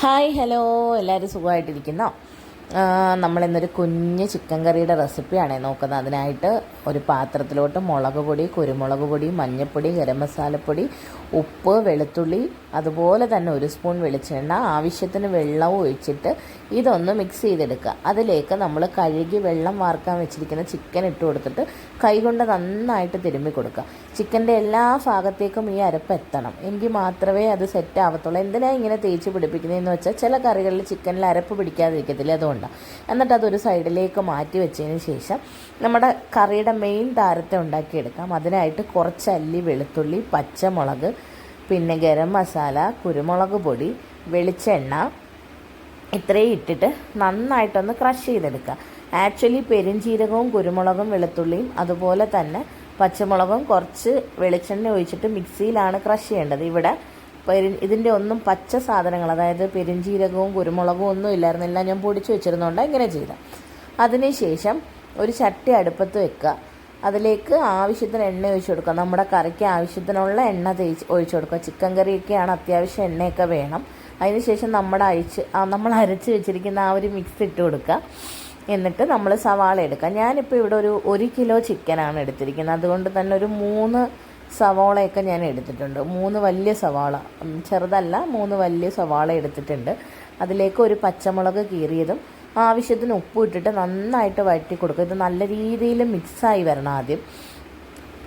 Hi hello. എല്ലാവരും സുഖമായിട്ടിരിക്കുന്നോ? നമ്മളിന്നൊരു കുഞ്ഞ് ചിക്കൻ കറിയുടെ റെസിപ്പിയാണ് നോക്കുന്നത്. അതിനായിട്ട് ഒരു പാത്രത്തിലോട്ട് മുളക് പൊടി കുരുമുളക് പൊടി മഞ്ഞൾപ്പൊടി ഗരം മസാലപ്പൊടി ഉപ്പ് വെളുത്തുള്ളി അതുപോലെ തന്നെ ഒരു സ്പൂൺ വെളിച്ചെണ്ണ ആവശ്യത്തിന് വെള്ളവും ഒഴിച്ചിട്ട് ഇതൊന്ന് മിക്സ് ചെയ്തെടുക്കുക. അതിലേക്ക് നമ്മൾ കഴുകി വെള്ളം വാർക്കാൻ വെച്ചിരിക്കുന്ന ചിക്കൻ ഇട്ട് കൊടുത്തിട്ട് കൈകൊണ്ട് നന്നായിട്ട് തിരുമ്മി കൊടുക്കുക. ചിക്കന്റെ എല്ലാ ഭാഗത്തേക്കും ഈ അരപ്പ് എത്തണം. എങ്കിൽ മാത്രമേ അത് സെറ്റ് ആവത്തുള്ളൂ. എന്തിനാണ് ഇങ്ങനെ തേച്ച് പിടിപ്പിക്കുന്നതെന്ന് വെച്ചാൽ ചില കറികളിൽ ചിക്കനിൽ അരപ്പ് പിടിക്കാതിരിക്കത്തില്ല? അതുകൊണ്ടാണ് എന്നിട്ട് അതൊരു സൈഡിലേക്ക് മാറ്റി വെച്ചതിന് ശേഷം നമ്മുടെ കറിയുടെ മെയിൻ താരത്തെ ഉണ്ടാക്കിയെടുക്കാം. അതിനായിട്ട് കുറച്ച് അല്ലി വെളുത്തുള്ളി പച്ചമുളക് പിന്നെ ഗരം മസാല കുരുമുളക് പൊടി വെളിച്ചെണ്ണ ഇത്രയും ഇട്ടിട്ട് നന്നായിട്ടൊന്ന് ക്രഷ് ചെയ്തെടുക്കുക. ആക്ച്വലി പെരുംജീരകവും കുരുമുളകും വെളുത്തുള്ളിയും അതുപോലെ തന്നെ പച്ചമുളകും കുറച്ച് വെളിച്ചെണ്ണ ഒഴിച്ചിട്ട് മിക്സിയിലാണ് ക്രഷ് ചെയ്യേണ്ടത്. ഇവിടെ പെരു ഇതിന്റെ ഒന്നും പച്ച സാധനങ്ങൾ അതായത് പെരുംജീരകവും കുരുമുളകും ഒന്നും ഇല്ലായിരുന്നു. എല്ലാം ഞാൻ പൊടിച്ചു വെച്ചിരുന്നുകൊണ്ട് ഇങ്ങനെ ചെയ്ത. അതിനുശേഷം ഒരു ചട്ടി അടുപ്പത്ത് വെക്കുക. അതിലേക്ക് ആവശ്യത്തിന് എണ്ണ ഒഴിച്ചു കൊടുക്കുക. നമ്മുടെ കറിക്ക് ആവശ്യത്തിനുള്ള എണ്ണ തേച്ച് ഒഴിച്ചു കൊടുക്കുക. ചിക്കൻ കറിയൊക്കെയാണ് അത്യാവശ്യം എണ്ണയൊക്കെ വേണം. അതിനുശേഷം നമ്മുടെ അഴിച്ച് നമ്മൾ അരച്ച് വെച്ചിരിക്കുന്ന ആ ഒരു മിക്സ് ഇട്ട് കൊടുക്കുക. എന്നിട്ട് നമ്മൾ സവാള എടുക്കുക. ഞാനിപ്പോൾ ഇവിടെ ഒരു ഒരു കിലോ ചിക്കനാണ് എടുത്തിരിക്കുന്നത്. അതുകൊണ്ട് തന്നെ ഒരു മൂന്ന് സവാളയൊക്കെ ഞാൻ എടുത്തിട്ടുണ്ട്. മൂന്ന് വലിയ സവാള ചെറുതല്ല മൂന്ന് വലിയ സവാള എടുത്തിട്ടുണ്ട്. അതിലേക്ക് ഒരു പച്ചമുളക് കീറിയതും ആവശ്യത്തിന് ഉപ്പ് ഇട്ടിട്ട് നന്നായിട്ട് വഴറ്റി കൊടുക്കുക ഇത് നല്ല രീതിയിൽ മിക്സായി വരണം ആദ്യം.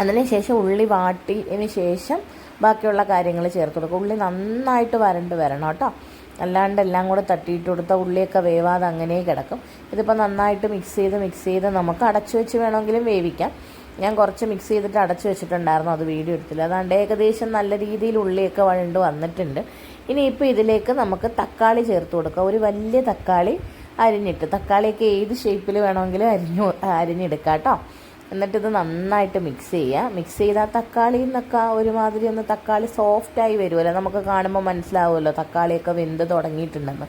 അതിനുശേഷം ഉള്ളി വാട്ടിയതിന് ശേഷം ബാക്കിയുള്ള കാര്യങ്ങൾ ചേർത്ത് കൊടുക്കുക ഉള്ളി നന്നായിട്ട് വരണ്ട് വരണം കേട്ടോ. അല്ലാണ്ട് എല്ലാം കൂടെ തട്ടിയിട്ട് കൊടുത്ത ഉള്ളിയൊക്കെ വേവാതെ അങ്ങനെ കിടക്കും. ഇതിപ്പോൾ നന്നായിട്ട് മിക്സ് ചെയ്ത് മിക്സ് ചെയ്ത് നമുക്ക് അടച്ചു വെച്ച് വേണമെങ്കിലും വേവിക്കാം. ഞാൻ കുറച്ച് മിക്സ് ചെയ്തിട്ട് അടച്ചു വെച്ചിട്ടുണ്ടായിരുന്നു അത് വീഡിയോ എടുത്തില്ല. അതാണ്ട് ഏകദേശം നല്ല രീതിയിൽ ഉള്ളിയൊക്കെ വഴണ്ട് വന്നിട്ടുണ്ട്. ഇനി ഇനിയിപ്പോൾ ഇതിലേക്ക് നമുക്ക് തക്കാളി ചേർത്ത് കൊടുക്കാം. ഒരു വലിയ തക്കാളി അരിഞ്ഞിട്ട് തക്കാളിയൊക്കെ ഏത് ഷേപ്പിൽ വേണമെങ്കിലും അരിഞ്ഞു അരിഞ്ഞെടുക്കാം കേട്ടോ. എന്നിട്ടിത് നന്നായിട്ട് മിക്സ് ചെയ്യുക മിക്സ് ചെയ്താൽ തക്കാളി എന്നൊക്കെ ഒരുമാതിരി ഒന്ന് തക്കാളി സോഫ്റ്റായി വരുമല്ലോ നമുക്ക് കാണുമ്പോൾ മനസ്സിലാവുമല്ലോ തക്കാളിയൊക്കെ വെന്ത് തുടങ്ങിയിട്ടുണ്ടെന്ന്.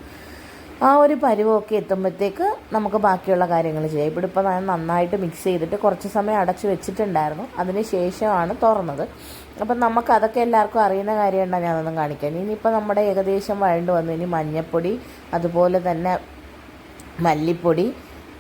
ആ ഒരു പരുവമൊക്കെ എത്തുമ്പോഴത്തേക്ക് നമുക്ക് ബാക്കിയുള്ള കാര്യങ്ങൾ ചെയ്യാം. ഇവിടെ ഇപ്പോൾ ഞാൻ നന്നായിട്ട് മിക്സ് ചെയ്തിട്ട് കുറച്ച് സമയം അടച്ചു വെച്ചിട്ടുണ്ടായിരുന്നു. അതിന് ശേഷമാണ് തുറന്നത്. അപ്പം നമുക്ക് അതൊക്കെ എല്ലാവർക്കും അറിയുന്ന കാര്യമുണ്ടോ ഞാനൊന്നും കാണിക്കാൻ. ഇനിയിപ്പോൾ നമ്മുടെ ഏകദേശം വഴണ്ട് വന്നു. ഇനി മഞ്ഞൾപ്പൊടി അതുപോലെ തന്നെ മല്ലിപ്പൊടി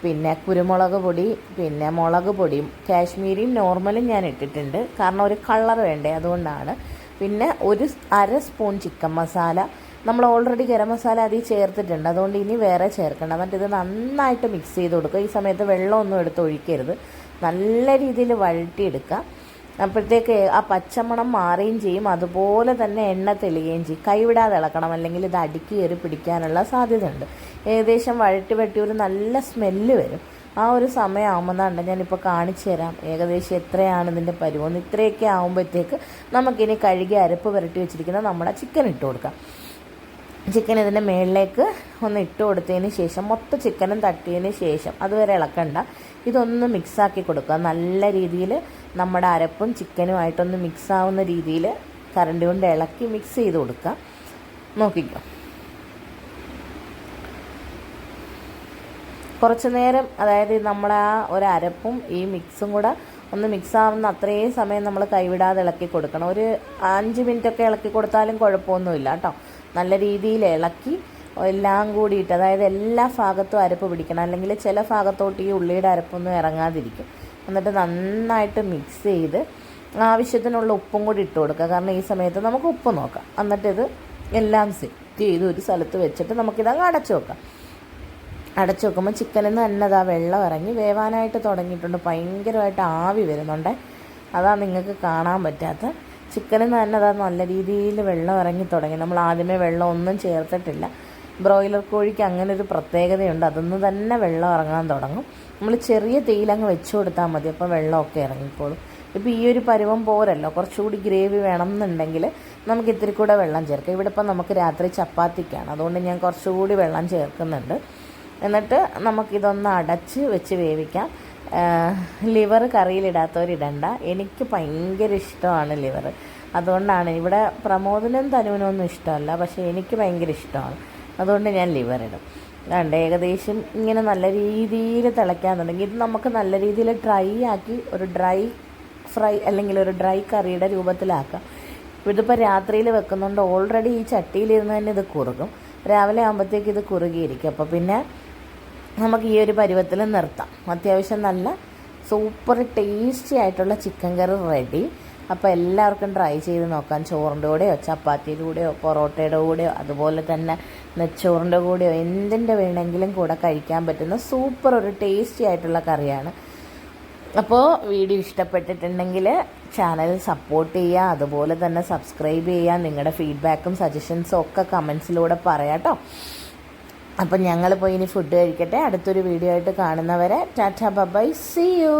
പിന്നെ കുരുമുളക് പൊടി പിന്നെ മുളക് പൊടിയും കാശ്മീരിയും നോർമലും ഞാൻ ഇട്ടിട്ടുണ്ട്. കാരണം ഒരു കളർ വേണ്ടേ അതുകൊണ്ടാണ്. പിന്നെ ഒരു അര സ്പൂൺ ചിക്കൻ മസാല നമ്മൾ ഓൾറെഡി ഗരം മസാല അതിൽ ചേർത്തിട്ടുണ്ട്. അതുകൊണ്ട് ഇനി വേറെ ചേർക്കണ്ട മറ്റേത് നന്നായിട്ട് മിക്സ് ചെയ്ത് കൊടുക്കുക. ഈ സമയത്ത് വെള്ളമൊന്നും എടുത്ത് ഒഴിക്കരുത്. നല്ല രീതിയിൽ വഴറ്റിയെടുക്കുക. അപ്പോഴത്തേക്ക് ആ പച്ചമണം മാറുകയും ചെയ്യും. അതുപോലെ തന്നെ എണ്ണ തെളിയുകയും ചെയ്യും. കൈവിടാതെ ഇളക്കണം. അല്ലെങ്കിൽ ഇത് അടുക്കി കയറി പിടിക്കാനുള്ള സാധ്യതയുണ്ട്. ഏകദേശം വഴറ്റി വെട്ടി ഒരു നല്ല സ്മെല്ല് വരും. ആ ഒരു സമയമാകുമ്പോഴാണ് ഞാനിപ്പോൾ കാണിച്ചു തരാം. ഏകദേശം എത്രയാണ് ഇതിന്റെ പരുവം. ഇത്രയൊക്കെ ആകുമ്പോഴത്തേക്ക് നമുക്കിനി കഴുകി അരപ്പ് പുരട്ടി വെച്ചിരിക്കുന്ന നമ്മുടെ ചിക്കൻ ഇട്ട് കൊടുക്കാം. ചിക്കൻ ഇതിന്റെ മുകളിലേക്ക് ഒന്ന് ഇട്ട് കൊടുത്തതിന് ശേഷം മൊത്തം ചിക്കനും തട്ടിയതിന് ശേഷം അതുവരെ ഇളക്കണ്ട. ഇതൊന്ന് മിക്സാക്കി കൊടുക്കുക. നല്ല രീതിയിൽ നമ്മുടെ അരപ്പും ചിക്കനുമായിട്ടൊന്ന് മിക്സ് ആവുന്ന രീതിയിൽ കറണ്ട് കൊണ്ട് ഇളക്കി മിക്സ് ചെയ്ത് കൊടുക്കുക. നോക്കിക്കോ. കുറച്ച് നേരം അതായത് നമ്മുടെ ആ ഒരു അരപ്പും ഈ മിക്സും കൂടെ ഒന്ന് മിക്സ് ആവുന്ന അത്രയും സമയം നമ്മൾ കൈവിടാതെ ഇളക്കി കൊടുക്കണം. ഒരു അഞ്ച് മിനിറ്റൊക്കെ ഇളക്കി കൊടുത്താലും കുഴപ്പമൊന്നുമില്ല കേട്ടോ. നല്ല രീതിയിൽ ഇളക്കി എല്ലാം കൂടിയിട്ട് അതായത് എല്ലാ ഭാഗത്തും അരപ്പ് പിടിക്കണം. അല്ലെങ്കിൽ ചില ഭാഗത്തോട്ട് ഈ ഉള്ളിയുടെ അരപ്പൊന്നും ഇറങ്ങാതിരിക്കും. എന്നിട്ട് നന്നായിട്ട് മിക്സ് ചെയ്ത് ആവശ്യത്തിനുള്ള ഉപ്പും കൂടി ഇട്ട് കൊടുക്കുക. കാരണം ഈ സമയത്ത് നമുക്ക് ഉപ്പ് നോക്കാം. എന്നിട്ടിത് എല്ലാം സെറ്റ് ചെയ്ത് ഒരു സ്ഥലത്ത് വെച്ചിട്ട് നമുക്കിതങ്ങ് അടച്ചു വെക്കാം. അടച്ചു വെക്കുമ്പോൾ ചിക്കനിൽ നിന്ന് തന്നെ അതാ വെള്ളം ഇറങ്ങി വേവാനായിട്ട് തുടങ്ങിയിട്ടുണ്ട്. ഭയങ്കരമായിട്ട് ആവി വരുന്നുണ്ട്. അതാ നിങ്ങൾക്ക് കാണാൻ പറ്റാത്ത ചിക്കനിൽ തന്നെ അതാ നല്ല രീതിയിൽ വെള്ളം ഇറങ്ങി തുടങ്ങി. നമ്മൾ ആദ്യമേ വെള്ളം ഒന്നും ചേർത്തിട്ടില്ല. ബ്രോയിലർ കോഴിക്ക് അങ്ങനെ ഒരു പ്രത്യേകതയുണ്ട്. അതൊന്ന് തന്നെ വെള്ളം ഇറങ്ങാൻ തുടങ്ങും. നമ്മൾ ചെറിയ തേയിലങ്ങ് വെച്ച് കൊടുത്താൽ മതി. അപ്പോൾ വെള്ളമൊക്കെ ഇറങ്ങിക്കോളും. ഇപ്പോൾ ഈ ഒരു പരുവം പോരല്ലോ. കുറച്ചുകൂടി ഗ്രേവി വേണം എന്നുണ്ടെങ്കിൽ നമുക്ക് ഇത്തിരി കൂടെ വെള്ളം ചേർക്കാം. ഇവിടെ ഇപ്പം നമുക്ക് രാത്രി ചപ്പാത്തിക്കാണ്. അതുകൊണ്ട് ഞാൻ കുറച്ചുകൂടി വെള്ളം ചേർക്കുന്നുണ്ട്. എന്നിട്ട് നമുക്കിതൊന്ന് അടച്ച് വെച്ച് വേവിക്കാം. ലിവർ കറിയിലിടാത്തവരിടണ്ട. എനിക്ക് ഭയങ്കര ഇഷ്ടമാണ് ലിവർ. അതുകൊണ്ടാണ് ഇവിടെ പ്രമോദനും തനുവിനും ഒന്നും ഇഷ്ടമല്ല പക്ഷേ എനിക്ക് ഭയങ്കര ഇഷ്ടമാണ്. അതുകൊണ്ട് ഞാൻ ലിവർ ഇടും. അതുകൊണ്ട് ഏകദേശം ഇങ്ങനെ നല്ല രീതിയിൽ തിളയ്ക്കാൻ തുടങ്ങി ഇത് നമുക്ക് നല്ല രീതിയിൽ ഡ്രൈ ആക്കി ഒരു ഡ്രൈ ഫ്രൈ അല്ലെങ്കിൽ ഒരു ഡ്രൈ കറിയുടെ രൂപത്തിലാക്കാം. ഇതിപ്പോൾ രാത്രിയിൽ വെക്കുന്നുണ്ട്. ഓൾറെഡി ഈ ചട്ടിയിലിരുന്ന് തന്നെ ഇത് കുറുകും. രാവിലെ ആകുമ്പോഴത്തേക്ക് ഇത് കുറുകിയിരിക്കും. അപ്പോൾ പിന്നെ നമുക്ക് ഈ ഒരു പരുവത്തിൽ നിർത്താം. അത്യാവശ്യം നല്ല സൂപ്പർ ടേസ്റ്റി ആയിട്ടുള്ള ചിക്കൻ കറി റെഡി അപ്പോൾ എല്ലാവർക്കും ട്രൈ ചെയ്ത് നോക്കാം. ചോറിന്റെ കൂടെയോ ചപ്പാത്തിയുടെ കൂടെയോ പൊറോട്ടയുടെ കൂടെയോ അതുപോലെ തന്നെ നെച്ചോറിന്റെ കൂടെയോ എന്തിന്റെ വേണമെങ്കിലും കൂടെ കഴിക്കാൻ പറ്റുന്ന സൂപ്പർ ഒരു ടേസ്റ്റി ആയിട്ടുള്ള കറിയാണ്. അപ്പോൾ വീഡിയോ ഇഷ്ടപ്പെട്ടിട്ടുണ്ടെങ്കിൽ ചാനൽ സപ്പോർട്ട് ചെയ്യുക അതുപോലെ തന്നെ സബ്സ്ക്രൈബ് ചെയ്യുക നിങ്ങളുടെ ഫീഡ്ബാക്കും സജഷൻസും ഒക്കെ കമൻസിലൂടെ പറയാം കേട്ടോ അപ്പം ഞങ്ങൾ പോയി ഇനി ഫുഡ് കഴിക്കട്ടെ. അടുത്തൊരു വീഡിയോ ആയിട്ട് കാണുന്നവരെ ടാറ്റ ബൈ സി യു